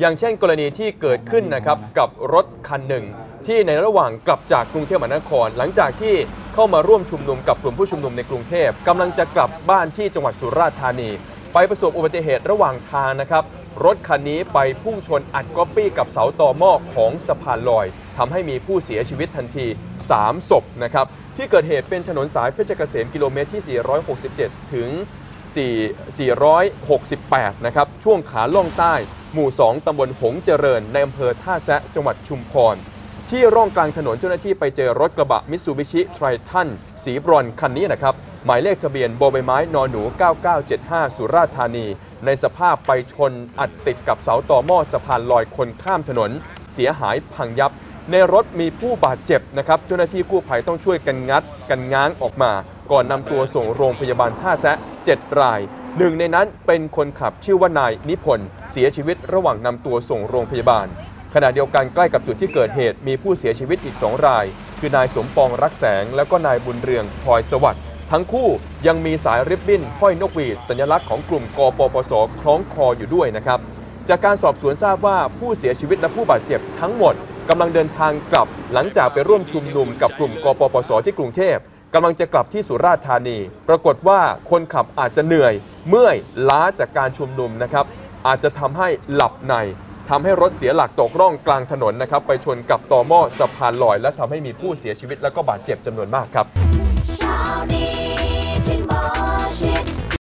อย่างเช่นกรณีที่เกิดขึ้นนะครับกับรถคันหนึ่ง ที่ในระหว่างกลับจากกรุงเทพมหานคร หลังจากที่เข้ามาร่วมชุมนุมกับกลุ่มผู้ชุมนุมในกรุงเทพกำลังจะกลับบ้านที่จังหวัดสุราษฎร์ธานี ไปประสบอุบัติเหตุระหว่างทางนะครับรถคันนี้ไปพุ่งชนอัดก๊อปปี้กับเสาต่อหม้อของสะพานลอยทำให้มีผู้เสียชีวิตทันที 3 ศพนะครับที่เกิดเหตุเป็นถนนสายเพชรเกษมกิโลเมตรที่ 467 ถึง 468 นะครับ ช่วงขาล่องใต้ หมู่ 2 ตำบลหงเจริญ ในอำเภอท่าแซะจังหวัดชุมพร ที่ร่องกลางถนนเจ้าหน้าที่ไปเจอรถกระบะมิตซูบิชิไทรทันสีบรอนคันนี้นะครับ หมายเลขทะเบียนโบใบไม้นอหนู 9975 สุราษฎร์ธานี ในสภาพไปชนอัดติดกับเสาต่อหม้อสะพานลอยคนข้ามถนน เสียหายพังยับ ในรถมีผู้บาดเจ็บนะครับเจ้าหน้าที่กู้ภัยต้องช่วยกันงัดกันง้างออกมา ก่อนนำตัวส่งโรงพยาบาลท่าแซะ7รายหนึ่งในนั้นเป็นคนขับชื่อว่านายนิพนธ์เสียชีวิตระหว่างนำตัวส่งโรงพยาบาล ขณะเดียวกันใกล้กับจุดที่เกิดเหตุมีผู้เสียชีวิตอีก2ราย คือนายสมปองรักแสง แล้วก็นายบุญเรืองพลอยสวัสดิ์ทั้งคู่ยังมีสายริบบิ้นห้อยนกหวีด สัญลักษณ์ของกลุ่มกปปสคล้องคออยู่ด้วยนะครับจากการสอบสวนทราบว่าผู้เสียชีวิตและผู้บาดเจ็บทั้งหมด กำลังเดินทางกลับหลังจากไปร่วมชุมนุมกับกลุ่มกปปสที่กรุงเทพกำลังจะกลับที่สุราษฎร์ธานี ปรากฏว่าคนขับอาจจะเหนื่อย เมื่อยล้าจากการชุมนุมนะครับ อาจจะทำให้หลับในทำให้รถเสียหลักตกร่องกลางถนนนะครับ ไปชนกับต่อหม้อสะพานลอย และทำให้มีผู้เสียชีวิตและก็บาดเจ็บจำนวนมากครับ